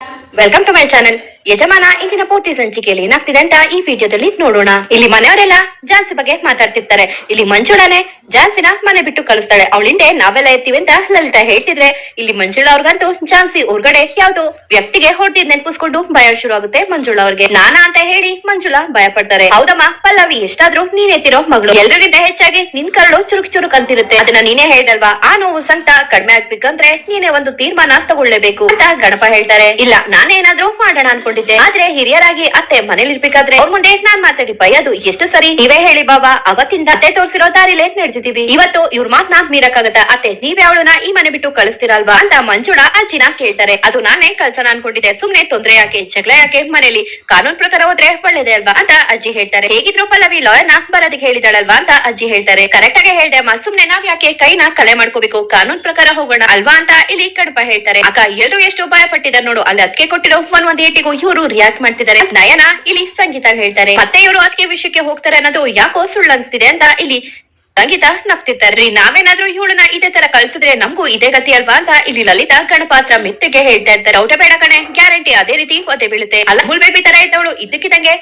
Yeah. Welcome to my channel ಯಜಮಾನ ಇಂದಿನ ಪೂರ್ತಿ ಸಂಚಿಕೆಯಲ್ಲಿ ಏನಾಗ್ತಿದೆ ಅಂತ ಈ ವಿಡಿಯೋದಲ್ಲಿ ನೋಡೋಣ. ಇಲ್ಲಿ ಮನೆಯವರೆಲ್ಲ ಜಾನ್ಸಿ ಬಗ್ಗೆ ಮಾತಾಡ್ತಿರ್ತಾರೆ. ಇಲ್ಲಿ ಮಂಜುಳಾನೆ ಜಾನ್ಸಿನ ಮನೆ ಬಿಟ್ಟು ಕಳಿಸ್ತಾಳೆ. ಅವಳಿಂದೆ ನಾವೆಲ್ಲ ಇರ್ತೀವಿ ಅಂತ ಲಲಿತಾ ಹೇಳ್ತಿದ್ರೆ. ಇಲ್ಲಿ ಮಂಜುಳಾ ಅವ್ರಿಗಂತೂ ಜಾನ್ಸಿ ಹೊರ್ಗಡೆ ಯಾವ್ದೋ ವ್ಯಕ್ತಿಗೆ ಹೊಡೆದಿದ್ ನೆನ್ಪಿಸ್ಕೊಂಡು ಭಯ ಶುರು ಆಗುತ್ತೆ ಮಂಜುಳಾ ಅವ್ರಿಗೆ. ನಾನಾ ಅಂತ ಹೇಳಿ ಮಂಜುಳಾ ಭಯ ಪಡ್ತಾರೆ. ಹೌದಮ್ಮ, ಪಲ್ಲವಿ, ಎಷ್ಟಾದ್ರೂ ನೀನ್ ಎತ್ತಿರೋ ಮಗಳು. ಎಲ್ರಿಗಿಂತ ಹೆಚ್ಚಾಗಿ ನಿನ್ ಕರಳು ಚುರುಕ್ ಚುರುಕ್ ಅಂತಿರುತ್ತೆ. ಅದನ್ನ ನೀನೇ ಹೇಳ್ದಲ್ವಾ? ಆ ನೋವು ಸಂತ ಕಡಿಮೆ ಆಗ್ಬೇಕಂದ್ರೆ ನೀನೇ ಒಂದು ತೀರ್ಮಾನ ತಗೊಳ್ಳೇಬೇಕು ಅಂತ ಗಣಪ ಹೇಳ್ತಾರೆ. ಇಲ್ಲ ನಾನೇನಾದ್ರೂ ಮಾಡೋಣ ಅನ್ಕೊಂಡಿದ್ದೆ. ಆದ್ರೆ ಹಿರಿಯರಾಗಿ ಅತ್ತೆ ಮನೇಲಿ ಇರ್ಬೇಕಾದ್ರೆ ಅವ್ರ ಮುಂದೆ ನಾನ್ ಮಾತಾಡಿ ಅದು ಎಷ್ಟು ಸರಿ? ನೀವೇ ಹೇಳಿ ಬಾಬಾ, ಅವತ್ತಿಂದ ಅತ್ತೆ ತೋರ್ಸಿರೋ ದಾರಿಲೇ ನಡೆದಿದೀವಿ ಇವತ್ತು ಇವ್ರ ಮಾತ್ನ ಮೀರಕ್ಕಾಗತ್ತ? ಅತ್ತೆ, ನೀವ್ ಅವಳನ್ನ ಈ ಮನೆ ಬಿಟ್ಟು ಕಳಿಸ್ತೀರಲ್ವಾ? ಅಂತ ಮಂಜುಳ ಅಜ್ಜಿನ ಕೇಳ್ತಾರೆ. ಅದು ನಾನೇ ಕಲ್ಸನ ಅನ್ಕೊಂಡಿದ್ದೆ. ಸುಮ್ನೆ ತೊಂದ್ರೆ ಯಾಕೆ, ಜಗಳ ಯಾಕೆ ಮನೇಲಿ? ಕಾನೂನ್ ಪ್ರಕಾರ ಹೋದ್ರೆ ಒಳ್ಳೇದೇ ಅಲ್ವಾ? ಅಂತ ಅಜ್ಜಿ ಹೇಳ್ತಾರೆ. ಹೇಗಿದ್ರು ಪಲ್ಲವಿ, ಲಾಯರ್ನ ಬರೋದಕ್ಕೆ ಹೇಳಿದಾಳಲ್ವಾ? ಅಂತ ಅಜ್ಜಿ ಹೇಳ್ತಾರೆ. ಕರೆಕ್ಟ್ ಆಗಿ ಹೇಳ್ದೆ, ಅಮ್ಮ, ಸುಮ್ನೆ ನಾವ್ ಯಾಕೆ ಕೈನ ಕಲೆ ಮಾಡ್ಕೋಬೇಕು? ಕಾನೂನ್ ಪ್ರಕಾರ ಹೋಗೋಣ ಅಲ್ವಾ? ಅಂತ ಇಲ್ಲಿ ಕಡಪ ಹೇಳ್ತಾರೆ. ಅಕ್ಕ ಎಲ್ರು ಎಷ್ಟು ಭಯ ಪಟ್ಟಿದ್ದಾರೆ ನೋಡು. ಅಲ್ಲಿ ಅದಕ್ಕೆ ಕೊಟ್ಟಿರೋ ಒನ್ ಒಂದ್ ಏಟಿಗೂ ಇವರು ರಿಯಾಕ್ಟ್ ಮಾಡ್ತಿದ್ದಾರೆ. ನಯನ ಇಲ್ಲಿ ಸಂಗೀತ ಹೇಳ್ತಾರೆ. ಮತ್ತೆ ಇವರು ಅದಕ್ಕೆ ವಿಷಯಕ್ಕೆ ಹೋಗ್ತಾರೆ ಅನ್ನೋದು ಯಾಕೋ ಸುಳ್ಳು ಅನ್ಸ್ತಿದೆ ಅಂತ ಇಲ್ಲಿ ಸಂಗೀತ ನಗ್ತಿರ್ತಾರೆ. ರೀ, ನಾವೇನಾದ್ರೂ ಇವಳನ್ನ ಇದೇ ತರ ಕಳ್ಸಿದ್ರೆ ನಮಗೂ ಇದೇ ಗತಿ ಅಲ್ವಾ ಅಂತ ಇಲ್ಲಿ ಲಲಿತಾ ಗಣಪಾತ್ರ ಮಿತ್ತಿಗೆ ಹೇಳ್ತಾ ಇರ್ತಾರೆ. ಔಟ ಬೇಡ ಕಣೆ, ಗ್ಯಾರಂಟಿ ಅದೇ ರೀತಿ ಒದೆ ಬೀಳುತ್ತೆ. ಅಲ್ಲ, ಮುಳ್ಬೇಬಿ ತರ ಇದ್ದವಳು ಇದ್ದಕ್ಕಿದಂಗೆ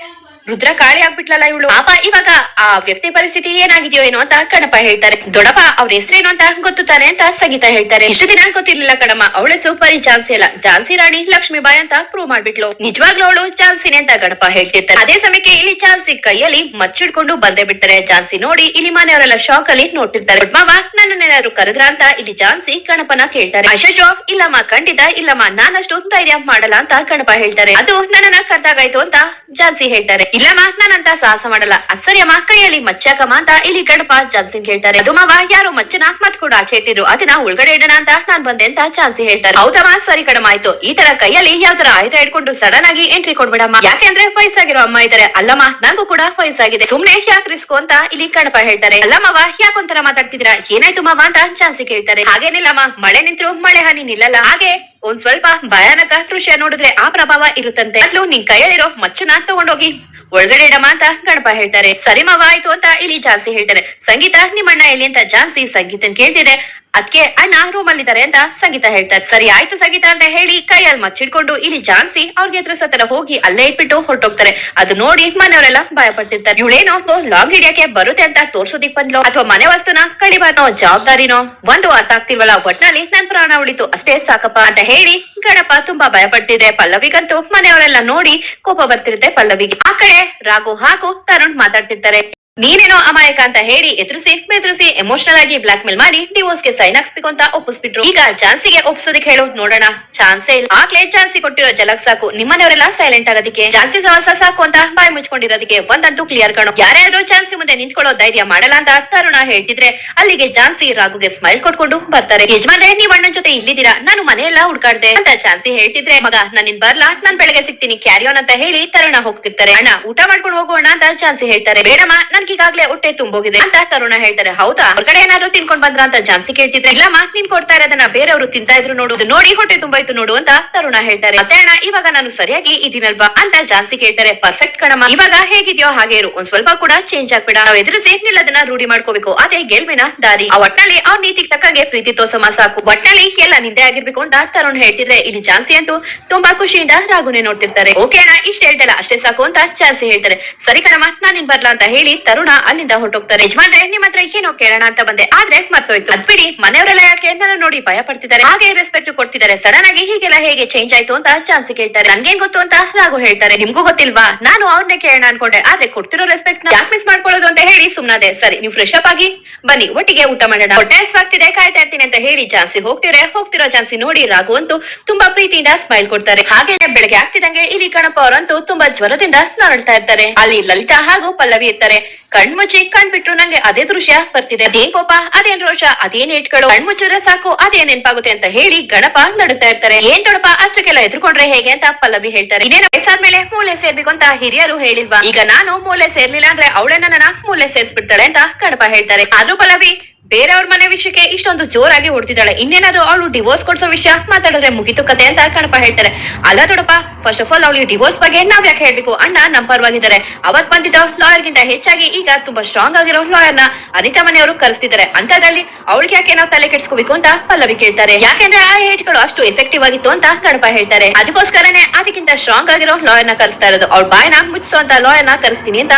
ರುದ್ರ ಕಾಳಿ ಆಗ್ಬಿಟ್ಲಲ್ಲ ಇವಳು? ಪಾಪ, ಇವಾಗ ಆ ವ್ಯಕ್ತಿ ಪರಿಸ್ಥಿತಿ ಏನಾಗಿದೆಯೋ ಏನೋ ಅಂತ ಕಣಪ ಹೇಳ್ತಾರೆ. ದೊಡಪ ಅವ್ರ ಹೆಸರೇನು ಅಂತ ಗೊತ್ತುತ್ತಾರೆ ಅಂತ ಸಂಗೀತ ಹೇಳ್ತಾರೆ. ಇಷ್ಟು ದಿನ ಗೊತ್ತಿರ್ಲಿಲ್ಲ ಕಣಮ್ಮ. ಅವಳ ಹೆಸರು ಪರಿ ಝಾನ್ಸಿ ಅಲ್ಲ. ಝಾನ್ಸಿ ರಾಣಿ ಲಕ್ಷ್ಮೀಬಾಯಿ ಅಂತ ಪ್ರೂವ್ ಮಾಡ್ಬಿಟ್ಲು. ನಿಜವಾಗ್ಲೂ ಅವಳು ಝಾನ್ಸಿನೇ ಅಂತ ಗಣಪ ಹೇಳ್ತಿರ್ತಾರೆ. ಅದೇ ಸಮಯಕ್ಕೆ ಇಲ್ಲಿ ಝಾನ್ಸಿ ಕೈಯಲ್ಲಿ ಮಚ್ಚಿಡ್ಕೊಂಡು ಬಂದೇ ಬಿಡ್ತಾರೆ. ಝಾನ್ಸಿ ನೋಡಿ ಇಲ್ಲಿ ಮನೆಯವರೆಲ್ಲ ಶಾಕ್ ಅಲ್ಲಿ ನೋಡ್ತಿರ್ತಾರೆ. ಮಾವ ನನ್ನನ್ನೇನಾದ್ರು ಕರೆದ್ರ ಅಂತ ಇಲ್ಲಿ ಝಾನ್ಸಿ ಗಣಪನ ಕೇಳ್ತಾರೆ. ಅಶೋಶೋ ಇಲ್ಲಮ್ಮ, ಖಂಡಿತ ಇಲ್ಲಮ್ಮ, ನಾನಷ್ಟು ಧೈರ್ಯ ಮಾಡಲ್ಲ ಅಂತ ಗಣಪ ಹೇಳ್ತಾರೆ. ಅದು ನನ್ನನ್ನ ಕರ್ದಾಗಾಯ್ತು ಅಂತ ಝಾನ್ಸಿ ಹೇಳ್ತಾರೆ. ಇಲ್ಲಮ್ಮ ನಾನಂತ ಸಾಹಸ ಮಾಡಲ್ಲ. ಅಸರಿಯಮ್ಮ ಕೈಯಲ್ಲಿ ಮಚ್ಚಾಕಮ್ಮ ಅಂತ ಇಲ್ಲಿ ಗಣಪ ಝಾನ್ಸಿ ಹೇಳ್ತಾರೆ ಅದು ಯಾರು ಮಚ್ಚನ ಮತ್ ಕೂಡ ಆಚೆ ಇಟ್ಟಿದ್ರು. ಅದನ್ನ ಒಳಗಡೆ ಇಡೋಣ ಅಂತ ನಾನ್ ಬಂದೆ ಅಂತ ಚಾನ್ಸಿ ಹೇಳ್ತಾರೆ. ಹೌದಮ್ಮ, ಸರಿ ಕಡಮ ಆಯ್ತು. ಈ ತರ ಕೈಯಲ್ಲಿ ಯಾವ್ದಾರ ಆಯುಧ ಇಟ್ಕೊಂಡು ಸಡನ್ ಆಗಿ ಎಂಟ್ರಿ ಕೊಡ್ಬೇಡಮ್ಮ. ಯಾಕೆಂದ್ರೆ ವಯಸ್ಸಾಗಿರೋ ಅಮ್ಮ ಇದಾರೆ. ಅಲ್ಲಮ್ಮ, ನಂಗೂ ಕೂಡ ವಯಸ್ಸಾಗಿದೆ. ಸುಮ್ನೆ ಯಾಕೆ ರಿಸ್ಕು ಅಂತ ಇಲ್ಲಿ ಕಣಪ ಹೇಳ್ತಾರೆ. ಅಲ್ಲ ಮಾವ ಯಾಕೊಂತರ ಮಾತಾಡ್ತಿದ್ರ ಏನಾಯ್ತು ಮಾವ ಅಂತ ಚಾನ್ಸಿ ಕೇಳ್ತಾರೆ. ಹಾಗೇನಿಲ್ಲಮ್ಮ, ಮಳೆ ನಿಂತ್ರು ಮಳೆ ಹನಿ ನಿಲ್ಲಲ್ಲ. ಹಾಗೆ ಒಂದ್ ಸ್ವಲ್ಪ ಭಯಾನಕ ದೃಶ್ಯ ನೋಡಿದ್ರೆ ಆ ಪ್ರಭಾವ ಇರುತ್ತಂತೆ. ಅದ್ಲು ನಿನ್ ಕೈಯಲ್ಲಿರೋ ಮಚ್ಚನ ತಗೊಂಡೋಗಿ, ಒಳಗಡೆ ಇಡಮ ಅಂತ ಗಣಪ ಹೇಳ್ತಾರೆ. ಸರಿ ಮಾವ, ಆಯ್ತು ಅಂತ ಇಲ್ಲಿ ಜಾನ್ಸಿ ಹೇಳ್ತಾರೆ. ಸಂಗೀತ, ನಿಮ್ಮಣ್ಣ ಎಲ್ಲಿ? ಅಂತ ಜಾನ್ಸಿ ಸಂಗೀತನ್ ಕೇಳ್ತಿದೆ. ಅದಕ್ಕೆ ಅಣ್ಣ ರೂಮ್ ಅಲ್ಲಿ ಇದಾರೆ ಅಂತ ಸಂಗೀತ ಹೇಳ್ತಾರೆ. ಸರಿ ಆಯ್ತು ಸಂಗೀತ ಅಂತ ಹೇಳಿ ಕೈಯಲ್ಲಿ ಮಚ್ಚಿಡ್ಕೊಂಡು ಇಲ್ಲಿ ಜಾನ್ಸಿ ಅವ್ರಿಗೆ ಎದುರು ಸತರ ಹೋಗಿ ಅಲ್ಲೇ ಇಟ್ಬಿಟ್ಟು ಹೊರಟೋಗ್ತಾರೆ. ಅದು ನೋಡಿ ಮನೆಯವರೆಲ್ಲ ಭಯ ಪಡ್ತಿರ್ತಾರೆ. ಇವಳೇನೋ ಲಾಂಗ್ ಹಿಡಿಯಕ್ಕೆ ಬರುತ್ತೆ ಅಂತ ತೋರ್ಸೋದಿಕ್ ಬಂದ್ಲೋ. ಅಥವಾ ಮನೆ ವಸ್ತುನ ಕಳಿಬಾರ್ನೋ ಜವಾಬ್ದಾರಿನೋ? ಒಂದು ಅರ್ಥ ಆಗ್ತಿಲ್ವಲ್ಲ, ಒಟ್ನಲ್ಲಿ ನನ್ ಪ್ರಾಣ ಉಳಿತು. ಅಷ್ಟೇ ಸಾಕಪ್ಪ ಅಂತ ಹೇಳಿ ಗಣಪ ತುಂಬಾ ಭಯ ಪಡ್ತಿದೆ ಪಲ್ಲವಿಗಂತೂ ಮನೆಯವರೆಲ್ಲ ನೋಡಿ ಕೋಪ ಬರ್ತಿರುತ್ತೆ ಪಲ್ಲವಿಗೆ. ಆ ಕಡೆ ರಾಘು ಹಾಗೂ ತರುಣ್ ಮಾತಾಡ್ತಿರ್ತಾರೆ. ನೀನೇನೋ ಅಮಾಯಕ ಅಂತ ಹೇಳಿ ಎದುರಿಸಿ, ಬೆದರಿಸಿ ಎಮೋಷನಲ್ ಆಗಿ ಬ್ಲಾಕ್ ಮೇಲ್ ಮಾಡಿ ಡಿವೋರ್ಸ್ಗೆ ಸೈನ್ ಹಾಕ್ಸ್ಬೇಕು ಅಂತ ಒಪ್ಪಿಸ್ಬಿಟ್ರು. ಈಗ ಚಾನ್ಸಿಗೆ ಒಪ್ಸೋದಕ್ಕೆ ಹೇಳು ನೋಡೋಣ. ಚಾನ್ಸೇ ಇಲ್ಲ. ಆಗ್ಲೇ ಚಾನ್ಸಿ ಕೊಟ್ಟಿರೋ ಜಲಕ್ ಸಾಕು. ನಿಮ್ಮನೆಯವರೆಲ್ಲ ಸೈಲೆಂಟ್ ಆಗೋದಕ್ಕೆ. ಚಾನ್ಸಿ ಸಹವಾಸ ಸಾಕು ಅಂತ ಬಾಯ್ ಮುಚ್ಕೊಂಡಿರೋದಕ್ಕೆ ಒಂದಂತೂ ಕ್ಲಿಯರ್ ಕಣೋ. ಯಾರ್ಯಾದ್ರೂ ಚಾನ್ಸಿ ಮುಂದೆ ನಿಂತ್ಕೊಳ್ಳೋ ಧೈರ್ಯ ಮಾಡಲ್ಲ ಅಂತ ತರುಣ ಹೇಳ್ತಿದ್ರೆ ಅಲ್ಲಿಗೆ ಚಾನ್ಸಿ ರಾಘುಗೆ ಸ್ಮೈಲ್ ಕೊಟ್ಕೊಂಡು ಬರ್ತಾರೆ. ಯಜಮಾನ್ರೆ, ನೀವ್ ಅಣ್ಣನ್ ಜೊತೆ ಇಲ್ಲಿದ್ದೀರಾ? ನಾನು ಮನೆಯೆಲ್ಲ ಹುಡ್ಕಾಡ್ದೆ ಅಂತ ಚಾನ್ಸಿ ಹೇಳ್ತಿದ್ರೆ, ಮಗ ನಾನಿನ್ ನಿನ್ ಬರ್ಲಾ. ನಾನ್ ಬೆಳಗ್ಗೆ ಸಿಗ್ತೀನಿ. ಕ್ಯಾರಿಯೋನ್ ಅಂತ ಹೇಳಿ ತರುಣ ಹೋಗ್ತಿರ್ತಾರೆ. ಅಣ್ಣ, ಊಟ ಮಾಡ್ಕೊಂಡು ಹೋಗೋಣ ಅಂತ ಚಾನ್ಸಿ ಹೇಳ್ತಾರೆ. ಬೇಡಮ್ಮ ನನ್ಗೀಗಾಗ್ಲೇ ಹೊಟ್ಟೆ ತುಂಬೋಗಿದೆ ಅಂತ ತರುಣ ಹೇಳ್ತಾರೆ, ಹೌದಾ? ಹೊರಗಡೆ ಏನಾದ್ರು ತಿನ್ಕೊಂಡ್ ಬಂದ್ರ ಅಂತ ಜಾನ್ಸಿ ಕೇಳ್ತಿದ್ರೆ ಮಾತ್ ನೀನ್ ಕೊಡ್ತಾ ಇರೋದನ್ನ ಬೇರೆಯವರು ತಿಂತಾ ಇದ್ರು ನೋಡುದು ನೋಡಿ ಹೊಟ್ಟೆ ತುಂಬಾಯ್ತು ನೋಡು ಅಂತ ತರುಣ ಹೇಳ್ತಾರೆ. ಮತ್ತೆ ಅಣ್ಣ, ಇವಾಗ ನಾನು ಸರಿಯಾಗಿ ಇದೀನಲ್ವಾ ಅಂತ ಜಾನ್ಸಿ ಕೇಳ್ತಾರೆ ಪರ್ಫೆಕ್ಟ್ ಕಣಮ್ಮ. ಇವಾಗ ಹೇಗಿದ್ಯೋ ಹಾಗೆ ಇರು, ಒಂದ್ ಸ್ವಲ್ಪ ಕೂಡ ಚೇಂಜ್ ಆಗ್ಬೇಡ. ನಾವು ಎದುರಿಸಿ ನಿಲ್ಲದನ್ನ ರೂಢಿ ಮಾಡ್ಕೋಬೇಕು, ಅದೇ ಗೆಲ್ವಿನ ದಾರಿ. ಆ ಒಟ್ನಲ್ಲಿ ಅವ್ರ ನೀತಿ ತಕ್ಕಂಗೆ ಪ್ರೀತಿ ತೋಸಮ ಸಾಕು. ಒಟ್ನಲ್ಲಿ ಎಲ್ಲ ನಿಂದೆ ಆಗಿರ್ಬೇಕು ಅಂತ ತರುಣ್ ಹೇಳ್ತಿದ್ರೆ, ಇಲ್ಲಿ ಜಾನ್ಸಿ ಅಂತೂ ತುಂಬಾ ಖುಷಿಯಿಂದ ರಾಗುನೆ ನೋಡ್ತಿರ್ತಾರೆ. ಓಕೆ ಅಣ್ಣ, ಇಷ್ಟ ಹೇಳ್ತಲ್ಲ ಅಷ್ಟೇ ಸಾಕು ಅಂತ ಜಾನ್ಸಿ ಹೇಳ್ತಾರೆ. ಸರಿ ಕಣಮ್ಮ, ನಾನ್ ನಿನ್ ಬರ್ಲಾ ಅಂತ ಹೇಳಿ ತರುಣ ಅಲ್ಲಿಂದ ಹೊರಟೋಗ್ತಾರೆ. ಯಜಮಾನ್ರೆ, ನಿಮ್ ಹತ್ರ ಏನೋ ಕೇಳೋಣ ಅಂತ ಬಂದೆ. ಆದ್ರೆ ಮರ್ತೋಯ್ತು. ಅದ್ಬಿಡಿ ಮನೆಯವರೆಲ್ಲ ಯಾಕೆ ನನ್ನ ನೋಡಿ ಭಯ ಪಡ್ತಿದ್ದಾರೆ? ಹಾಗೆ ರೆಸ್ಪೆಕ್ಟ್ ಕೊಡ್ತಿದ್ದಾರೆ. ಸಡನ್ ಆಗಿ ಹೀಗೆಲ್ಲ ಹೇಗೆ ಚೇಂಜ್ ಆಯ್ತು ಅಂತ ಚಾನ್ಸ್ ಕೇಳ್ತಾರೆ. ನಂಗೆ ಗೊತ್ತು ಅಂತ ರಾಘು ಹೇಳ್ತಾರೆ. ನಿಮ್ಗೂ ಗೊತ್ತಿಲ್ವಾ? ನಾನು ಅವ್ರನ್ನೇ ಕೇಳೋಣ ಅನ್ಕೊಂಡೆ. ಆದ್ರೆ ಕೊಡ್ತಿರೋ ರೆಸ್ಪೆಕ್ಟ್ ಯಾಕೆ ಮಿಸ್ ಮಾಡ್ಕೊಳ್ಳೋದು ಅಂತ ಹೇಳಿ ಸುಮ್ನಾದೆ. ಸರಿ, ನೀವು ಫ್ರೆಶ್ ಅಪ್ ಆಗಿ ಬನ್ನಿ. ಒಟ್ಟಿಗೆ ಊಟ ಮಾಡೋಣ. ಹೊಟ್ಟೆ ಆಗ್ತಿದೆ, ಕಾಯ್ತಾ ಇರ್ತೀನಿ ಅಂತ ಹೇಳಿ ಜಾನ್ಸಿ ಹೋಗ್ತಿದ್ರೆ ಹೋಗ್ತಿರೋ ಜಾನ್ಸಿ ನೋಡಿ ರಾಘು ಅಂತೂ ತುಂಬಾ ಪ್ರೀತಿಯಿಂದ ಸ್ಮೈಲ್ ಕೊಡ್ತಾರೆ. ಹಾಗೆ ಬೆಳಗ್ಗೆ ಆಗ್ತಿದಂಗೆ ಇಲ್ಲಿ ಕಣಪ್ಪ ಅವರಂತೂ ತುಂಬಾ ಜ್ವರದಿಂದ ನರಳ್ತಾ ಇರ್ತಾರೆ. ಅಲ್ಲಿ ಲಲಿತಾ ಹಾಗೂ ಪಲ್ಲವಿ ಇರ್ತಾರೆ. ಕಣ್ಮುಚ್ಚಿ ಕಣ್ಬಿಟ್ರು ನಂಗೆ ಅದೇ ದೃಶ್ಯ ಬರ್ತಿದೆ. ಅದೇನ್ ಕೋಪ? ಅದೇನ್ ರೋಷ? ಅದೇನ್ ಏಟ್ಗಳು? ಕಣ್ಮುಚ್ಚಿದ್ರೆ ಸಾಕು, ಅದೇನ್ ನೆನ್ಪಾಗುತ್ತೆ ಅಂತ ಹೇಳಿ ಗಣಪ ನಡುತ್ತಾ ಇರ್ತಾರೆ. ಏನ್ ದೊಡಪ ಅಷ್ಟಕ್ಕೆಲ್ಲ ಎದ್ರುಕೊಂಡ್ರೆ ಹೇಗೆ ಅಂತ ಪಲ್ಲವಿ ಹೇಳ್ತಾರೆ. ಇದೇನು ವಯಸ್ಸಾದ್ಮೇಲೆ ಮೂಲೆ ಸೇರ್ಬೇಕು ಅಂತ ಹಿರಿಯರು ಹೇಳಿಲ್ವಾ? ಈಗ ನಾನು ಮೂಲೆ ಸೇರ್ಲಿಲ್ಲ ಅಂದ್ರೆ ಅವಳೆ ನನ್ನ ಮೂಲೆ ಸೇರ್ಸ್ಬಿಡ್ತಾಳೆ ಅಂತ ಗಣಪ ಹೇಳ್ತಾರೆ. ಆದ್ರೂ ಪಲ್ಲವಿ ಬೇರೆಯವ್ರ ಮನೆ ವಿಷಯಕ್ಕೆ ಇಷ್ಟೊಂದು ಜೋರಾಗಿ ಹೊಡ್ತಿದ್ದಾಳೆ ಇನ್ನೇನಾದ್ರು ಅವಳು ಡಿವೋರ್ಸ್ ಕೊಡ್ಸೋ ವಿಷಯ ಮಾತಾಡಿದ್ರೆ ಮುಗಿತು ಕತೆ ಅಂತ ಕಣಪ್ಪ ಹೇಳ್ತಾರೆ ಅಲ್ಲ ದೊಡಪ್ಪ ಫಸ್ಟ್ ಆಫ್ ಆಲ್ ಅವಳಿಗೆ ಡಿವೋರ್ಸ್ ಬಗ್ಗೆ ನಾವ್ ಯಾಕೆ ಹೇಳ್ಬೇಕು? ಅಣ್ಣ ನಮ್ಮ ಪರವಾಗಿದ್ದಾರೆ. ಅವತ್ ಬಂದಿದ್ದ ಲಾಯರ್ ಗಿಂತ ಹೆಚ್ಚಾಗಿ ಈಗ ತುಂಬಾ ಸ್ಟ್ರಾಂಗ್ ಆಗಿರೋ ಲಾಯರ್ನ ಅನಿತಾ ಮನೆಯವರು ಕರೆಸ್ತಿದ್ದಾರೆ. ಅಂತದಲ್ಲಿ ಅವಳಿಗೆ ಯಾಕೆ ನಾವು ತಲೆ ಕೆಡ್ಸ್ಕೋಬೇಕು ಅಂತ ಪಲ್ಲವಿ ಕೇಳ್ತಾರೆ. ಯಾಕೆಂದ್ರೆ ಆ ಹೇಟ್ಗಳು ಅಷ್ಟು ಎಫೆಕ್ಟಿವ್ ಆಗಿತ್ತು ಅಂತ ಕಣಪ ಹೇಳ್ತಾರೆ. ಅದಕ್ಕೋಸ್ಕರನೇ ಅದಕ್ಕಿಂತ ಸ್ಟ್ರಾಂಗ್ ಆಗಿರೋ ಲಾಯರ್ನ ಕರೆಸ್ತಾ ಇರೋದು. ಅವ್ಳ ಬಾಯ್ನ ಮುಚ್ಚೋ ಅಂತ ಲಾಯರ್ನ ಕರೆಸ್ತೀನಿ ಅಂತ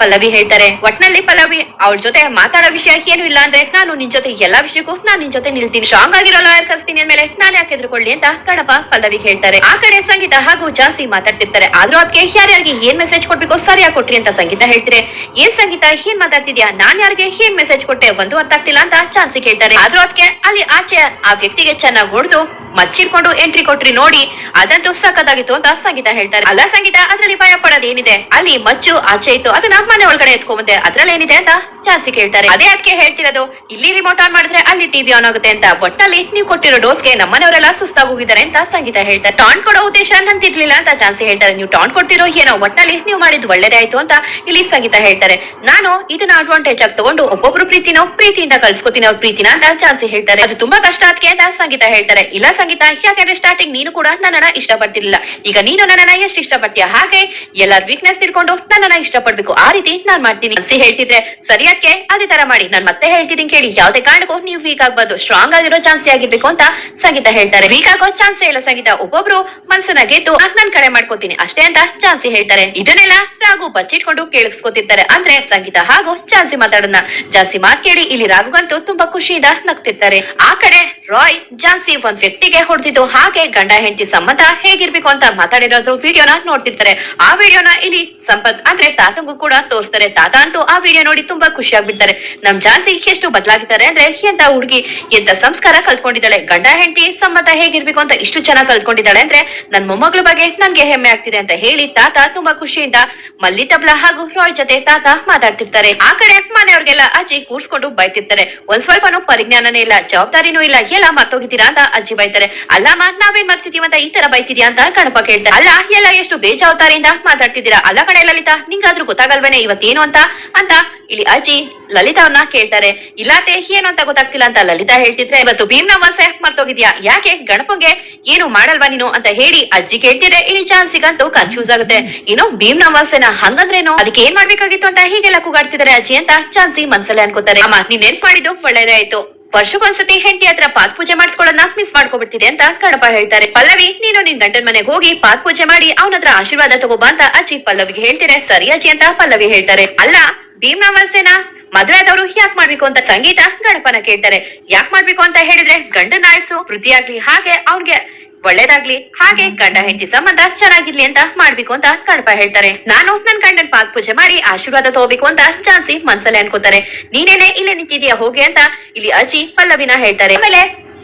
ಪಲ್ಲವಿ ಹೇಳ್ತಾರೆ. ಒಟ್ನಲ್ಲಿ ಪಲ್ಲವಿ, ಅವಳ ಜೊತೆ ಮಾತಾಡೋ ವಿಷಯ ಏನು ಇಲ್ಲ ಅಂದ್ರೆ ನಾನು ನಿನ್ ಜೊತೆ ಎಲ್ಲಾ ವಿಷಯಕ್ಕೂ ನಾನ್ ನಿನ್ ಜೊತೆ ನಿಲ್ತೀನಿ. ಸ್ಟ್ರಾಂಗ್ ಆಗಿರೋ ಲಾಯರ್ ಕರ್ಸ್ತೀನಿ ಅಂದ್ಮೇಲೆ ನಾನ್ ಯಾಕೆ ಎದುರ್ಕೊಳ್ಳಿ ಅಂತ ಕಣಪ ಪಲ್ಲವಿ ಹೇಳ್ತಾರೆ. ಆ ಕಡೆ ಸಂಗೀತ ಹಾಗೂ ಜಾಸ್ತಿ ಮಾತಾಡ್ತಿರ್ತಾರೆ. ಆದ್ರೂ ಅದಕ್ಕೆ ಯಾರ್ಯಾರಿಗೆ ಏನ್ ಮೆಸೇಜ್ ಕೊಡ್ಬೇಕು ಸರಿಯಾಗಿ ಕೊಟ್ರಿ ಅಂತ ಸಂಗೀತ ಹೇಳ್ತಾರೆ ಏನ್ ಸಂಗೀತ, ಏನ್ ಮಾತಾಡ್ತಿದ್ಯಾ? ನಾನ್ ಯಾರಿಗೆ ಏನ್ ಮೆಸೇಜ್ ಕೊಟ್ಟೆ? ಒಂದು ಅರ್ಥ ಆಗ್ತಿಲ್ಲ ಅಂತ ಜಾಸ್ತಿ ಕೇಳ್ತಾರೆ. ಆದ್ರೂ ಅದಕ್ಕೆ ಅಲ್ಲಿ ಆಚೆ ಆ ವ್ಯಕ್ತಿಗೆ ಚೆನ್ನಾಗಿ ಹೊಡೆದು ಮಚ್ಚಿಡ್ಕೊಂಡು ಎಂಟ್ರಿ ಕೊಟ್ರಿ ನೋಡಿ, ಅದಂತೂ ಸಕ್ಕದಾಗಿತ್ತು ಅಂತ ಸಂಗೀತ ಹೇಳ್ತಾರೆ. ಅಲ್ಲ ಸಂಗೀತ, ಅದ್ರಲ್ಲಿ ಭಯ ಪಡೋದು ಏನಿದೆ? ಅಲ್ಲಿ ಮಚ್ಚು, ಆಚೆ ಇತ್ತು, ಅದನ್ನ ಮನೆ ಒಳಗಡೆ ಎತ್ಕೊಂಬಂದೆ, ಅದ್ರಲ್ಲಿ ಏನಿದೆ ಅಂತ ಚಾನ್ಸಿ ಕೇಳ್ತಾರೆ. ಅದೇ ಅದಕ್ಕೆ ಹೇಳ್ತಿರೋದು, ಇಲ್ಲಿ ರಿಮೋಟ್ ಆನ್ ಮಾಡಿದ್ರೆ ಅಲ್ಲಿ ಟಿವಿ ಆನ್ ಆಗುತ್ತೆ ಅಂತ. ಒಟ್ಟಲ್ಲಿ ನೀವು ಕೊಟ್ಟಿರೋ ಡೋಸ್ಗೆ ನಮ್ಮನೆಯವರೆಲ್ಲ ಸುಸ್ತಾಗಿ ಹೋಗಿದ್ದಾರೆ ಅಂತ ಸಂಗೀತ ಹೇಳ್ತಾರೆ. ಟಾನ್ ಕೊಡೋ ಉದ್ದೇಶ ನಂತಿರ್ಲಿಲ್ಲ ಅಂತ ಚಾನ್ಸಿ ಹೇಳ್ತಾರೆ. ನೀವು ಟಾನ್ ಕೊಡ್ತಿರೋ ಏನೋ ಒಟ್ಟಲ್ಲಿ ನೀವು ಮಾಡಿದ್ ಒಳ್ಳೇದೇ ಆಯ್ತು ಅಂತ ಇಲ್ಲಿ ಸಂಗೀತ ಹೇಳ್ತಾರೆ. ನಾನು ಇದನ್ನ ಅಡ್ವಾಂಟೇಜ್ ಆಗಿ ತಗೊಂಡು ಒಬ್ಬೊಬ್ರು ಪ್ರೀತಿನೋ, ಪ್ರೀತಿಯಿಂದ ಕಳ್ಸ್ಕೊತೀನಿ ಅವ್ರ ಪ್ರೀತಿನ ಅಂತ ಚಾನ್ಸಿ ಹೇಳ್ತಾರೆ. ಅದು ತುಂಬಾ ಕಷ್ಟ ಅದಕ್ಕೆ ಅಂತ ಸಂಗೀತ ಹೇಳ್ತಾರೆ. ಇಲ್ಲ ಸಂಗೀತ ಯಾಕಂದ್ರೆ ಸ್ಟಾರ್ಟಿಂಗ್ ನೀನು ಕೂಡ ನನ್ನನ್ನ ಇಷ್ಟಪಡ್ತಿರ್ಲಿಲ್ಲ. ಈಗ ನೀನು ನನ್ನನ್ನ ಎಷ್ಟು ಇಷ್ಟಪಡ್ತೀಯ? ಹಾಗೆ ಎಲ್ಲರ ವೀಕ್ನೆಸ್ ತಿಳ್ಕೊಂಡು ನನ್ನನ್ನ ಇಷ್ಟಪಡ್ಬೇಕು. ಆ ರೀತಿ ನಾನ್ ಮಾಡ್ತೀನಿ. ಅನ್ಸಿ ಹೇಳ್ತಿದ್ರೆ ಸರಿಯಾಕೆ ಅದೇ ತರ ಮಾಡಿ. ನಾನ್ ಮತ್ತೆ ಹೇಳ್ತಿದ್ದೀನಿ ಕೇಳಿ. ಯಾವ್ದೇ ಕಾರಣಕ್ಕೂ ನೀವು ವೀಕ್ ಆಗ್ಬಾರ್ದು. ಸ್ಟ್ರಾಂಗ್ ಆಗಿರೋ ಚಾನ್ಸ್ ಆಗಿರ್ಬೇಕು ಅಂತ ಸಂಗೀತ ಹೇಳ್ತಾರೆ. ವೀಕ್ ಆಗೋ ಚಾನ್ಸ್ ಇಲ್ಲ ಸಂಗೀತ. ಒಬ್ಬೊಬ್ರು ಮನ್ಸನ್ನ ಗೆದ್ದು ನನ್ ಕಡೆ ಮಾಡ್ಕೋತೀನಿ. ಅಷ್ಟೇ ಅಂತ ಚಾನ್ಸಿ ಹೇಳ್ತಾರೆ. ಇದನ್ನೆಲ್ಲ ರಾಘು ಬಚ್ಚಿಟ್ಕೊಂಡು ಕೇಳಿಸ್ಕೊತಿರ್ತಾರೆ. ಅಂದ್ರೆ ಸಂಗೀತ ಹಾಗೂ ಚಾನ್ಸಿ ಮಾತಾಡೋಣ ಜಾನ್ಸಿ ಮಾತ್ ಕೇಳಿ ಇಲ್ಲಿ ರಾಘುಗಂತೂ ತುಂಬಾ ಖುಷಿಯಿಂದ ನಗ್ತಿರ್ತಾರೆ. ಆ ಕಡೆ ರಾಯ್ ಜಾನ್ಸಿ ಒಂದ್ ವ್ಯಕ್ತಿಗೆ ಹೊಡೆದಿದ್ದು ಹಾಗೆ ಗಂಡ ಹೆಂಡತಿ ಸಂಬಂಧ ಹೇಗಿರ್ಬೇಕು ಅಂತ ಮಾತಾಡಿರೋದ್ರು ವಿಡಿಯೋನ ನೋಡ್ತಿರ್ತಾರೆ. ಆ ವಿಡಿಯೋನ ಇಲ್ಲಿ ಸಂಪತ್ ಅಂದ್ರೆ ತಾತಂಗೂ ಕೂಡ ತೋರಿಸ್ತಾರೆ. ತಾತ ಅಂತೂ ಆ ವಿಡಿಯೋ ನೋಡಿ ತುಂಬಾ ಖುಷಿ ಆಗ್ಬಿಡ್ತಾರೆ ನಮ್ ಜಾಸ್ತಿ ಎಷ್ಟು ಬದಲಾಗಿದ್ದಾರೆ ಅಂದ್ರೆ ಎಂತ ಹುಡುಗಿ, ಎಂತ ಸಂಸ್ಕಾರ ಕಲ್ತ್ಕೊಂಡಿದ್ದಾಳೆ, ಗಂಡ ಹೆಂಡತಿ ಸಂಬಂಧ ಹೇಗಿರ್ಬೇಕು ಅಂತ ಇಷ್ಟು ಚೆನ್ನಾಗಿ ಕಲ್ತ್ಕೊಂಡಿದ್ದಾಳೆ ಅಂದ್ರೆ ನನ್ ಮೊಮ್ಮಗಳ ಬಗ್ಗೆ ನನ್ಗೆ ಹೆಮ್ಮೆ ಆಗ್ತಿದೆ ಅಂತ ಹೇಳಿ ತಾತ ತುಂಬಾ ಖುಷಿಯಿಂದ ಮಲ್ಲಿ ತಬ್ಲಾ ಹಾಗೂ ರಾಯ್ ಜೊತೆ ತಾತ ಮಾತಾಡ್ತಿರ್ತಾರೆ. ಆ ಕಡೆ ಮನೆಯವ್ರಿಗೆಲ್ಲ ಅಜ್ಜಿ ಕೂರ್ಸ್ಕೊಂಡು ಬೈತಿರ್ತಾರೆ. ಒಂದ್ ಸ್ವಲ್ಪನೂ ಪರಿಜ್ಞಾನನೇ ಇಲ್ಲ, ಜವಾಬ್ದಾರಿನೂ ಇಲ್ಲ, ಎಲ್ಲ ಮರ್ತೋಗಿದ್ದೀರಾ ಅಂತ ಅಜ್ಜಿ ಬೈತಾರೆ. ಅಲ್ಲಮ್ಮ ನಾವೇನ್ ಮಾಡ್ತಿದೀವಿ ಅಂತ ಈ ತರ ಬೈತಿದ್ಯಾ ಅಂತ ಗಣಪ ಕೇಳ್ತಾರೆ. ಅಲ್ಲ ಎಲ್ಲ ಎಷ್ಟು ಬೇಜಾವತಾರಿಯಿಂದ ಮಾತಾಡ್ತಿದ್ದೀರಾ? ಅಲ್ಲ ಕಡೆ ಲಲಿತಾ, ನಿಂಗಾದ್ರೂ ಗೊತ್ತಾಗಲ್ವೇನೆ ಇವತ್ತೇನು ಅಂತ? ಅಂತ ಇಲ್ಲಿ ಅಜ್ಜಿ ಲಲಿತಾ ಅವ್ರನ್ನ ಕೇಳ್ತಾರೆ. ಇಲ್ಲಾತೆ, ಏನು ಅಂತ ಗೊತ್ತಾಗ್ತಿಲ್ಲ ಅಂತ ಲಲಿತಾ ಹೇಳ್ತಿದ್ರೆ, ಇವತ್ತು ಭೀಮ್ನ ಮಸೆ ಮರ್ತೋಗಿದ್ಯಾ? ಯಾಕೆ? ಗಣಪಂಗೆ ಏನು ಮಾಡಲ್ವಾ ನೀನು? ಅಂತ ಹೇಳಿ ಅಜ್ಜಿ ಕೇಳ್ತಿದ್ರೆ ಇಲ್ಲಿ ಚಾನ್ಸಿಗಂತೂ ಕನ್ಫ್ಯೂಸ್ ಆಗುತ್ತೆ. ಏನು ಭೀಮ್ನ ನವಾಸೆನ ಹಂಗಂದ್ರೇನು? ಅದಕ್ಕೆ ಏನ್ ಮಾಡ್ಬೇಕಾಗಿತ್ತು? ಅಂತ ಹೀಗೆಲ್ಲ ಕೂಗಾಡ್ತಿದ್ದಾರೆ ಅಜ್ಜಿ ಅಂತ ಚಾನ್ಸಿ ಮನ್ಸಲ್ಲೇ ಅನ್ಕೋತಾರೆ. ಅಮ್ಮ, ನೀನ್ ಏನ್ ಮಾಡಿದ್ದು ಒಳ್ಳೇದೇ ಆಯ್ತು. ವರ್ಷಕ್ಕೊಂದ್ಸತಿ ಹೆಂಡತಿ ಹತ್ರ ಪಾತ್ ಪೂಜೆ ಮಾಡಿಸ್ಕೊಳ್ಳೋದನ್ನ ಮಿಸ್ ಮಾಡ್ಕೊಬಿಡ್ತಿದೆ ಅಂತ ಕಡಪ ಹೇಳ್ತಾರೆ. ಪಲ್ಲವಿ, ನೀನು ನಿನ್ ಗಂಡನ ಮನೆಗೆ ಹೋಗಿ ಪಾತ್ ಪೂಜೆ ಮಾಡಿ ಅವನತ್ರ ಆಶೀರ್ವಾದ ತಗೋಬಾ ಅಂತ ಅಜ್ಜಿ ಪಲ್ಲವಿಗೆ ಹೇಳ್ತಾರೆ ಸರಿ ಅಜ್ಜಿ ಅಂತ ಪಲ್ಲವಿ ಹೇಳ್ತಾರೆ. ಅಲ್ಲ, ಭೀಮ್ ನವಾಸೆನ ಮದ್ವೆ ಆದವರು ಯಾಕ್ ಮಾಡ್ಬೇಕು ಅಂತ ಸಂಗೀತ ಗಣಪನ ಕೇಳ್ತಾರೆ. ಯಾಕ್ ಮಾಡ್ಬೇಕು ಅಂತ ಹೇಳಿದ್ರೆ ಗಂಡನ ಆಯಸ್ಸು, ವೃದ್ಧಿಯಾಗ್ಲಿ ಹಾಗೆ ಅವ್ನ್ಗೆ ಒಳ್ಳೇದಾಗ್ಲಿ. ಹಾಗೆ ಗಂಡ ಹೆಂಡತಿ ಸಂಬಂಧ ಚೆನ್ನಾಗಿರ್ಲಿ ಅಂತ ಮಾಡ್ಬೇಕು ಅಂತ ಕಣಪ ಹೇಳ್ತಾರೆ. ನಾನು ನನ್ ಗಂಡನ್ ಪಾಕ್ ಪೂಜೆ ಮಾಡಿ ಆಶೀರ್ವಾದ ತಗೋಬೇಕು ಅಂತ ಚಾನ್ಸಿ ಮನ್ಸಲ್ಲೇ ಅನ್ಕೋತಾರೆ. ನೀನೇನೆ ಇಲ್ಲೇ ನಿಂತಿದ್ಯಾ ಹೋಗಿ ಅಂತ ಇಲ್ಲಿ ಅಜ್ಜಿ ಪಲ್ಲವಿನ ಹೇಳ್ತಾರೆ. ಆಮೇಲೆ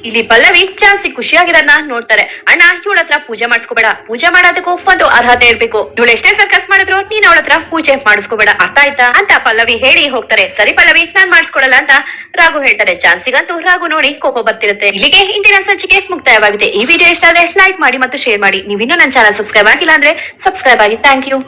ಇಲ್ಲಿ ಪಲ್ಲವಿ ಚಾನ್ಸಿ ಖುಷಿಯಾಗಿರೋದನ್ನ ನೋಡ್ತಾರೆ. ಅಣ್ಣ ಇವಳ ಪೂಜೆ ಮಾಡಿಸ್ಕೋಬೇಡ. ಪೂಜೆ ಮಾಡೋದಕ್ಕೂ ಒಂದು ಅರ್ಹತೆ ಇರ್ಬೇಕು. ಇವಳು ಎಷ್ಟೇ ಸರ್ಕಸ್ ಮಾಡಿದ್ರು ನೀನ್ ಅವಳ ಹತ್ರ ಪೂಜೆ ಮಾಡಿಸ್ಕೋಬೇಡ ಅರ್ಥ ಆಯ್ತಾ? ಅಂತ ಪಲ್ಲವಿ ಹೇಳಿ ಹೋಗ್ತಾರೆ. ಸರಿ ಪಲ್ಲವಿ, ನಾನ್ ಮಾಡಿಸ್ಕೊಡಲ್ಲ ಅಂತ ರಾಘು ಹೇಳ್ತಾರೆ ಚಾನ್ಸಿಗಂತೂ ರಾಘು ನೋಡಿ ಕೋಪ ಬರ್ತಿರುತ್ತೆ. ಇಲ್ಲಿಗೆ ಇಂದಿನ ಸಂಚಿಕೆ ಮುಕ್ತಾಯವಾಗಿದೆ. ಈ ವಿಡಿಯೋ ಇಷ್ಟ ಆದ್ರೆ ಲೈಕ್ ಮಾಡಿ ಮತ್ತು ಶೇರ್ ಮಾಡಿ. ನೀವಿನ್ನೂ ನನ್ನ ಚಾನಲ್ ಸಬ್ಸ್ಕ್ರೈಬ್ ಆಗಿಲ್ಲ ಅಂದ್ರೆ ಸಬ್ಸ್ಕ್ರೈಬ್ ಆಗಿ. Thank you.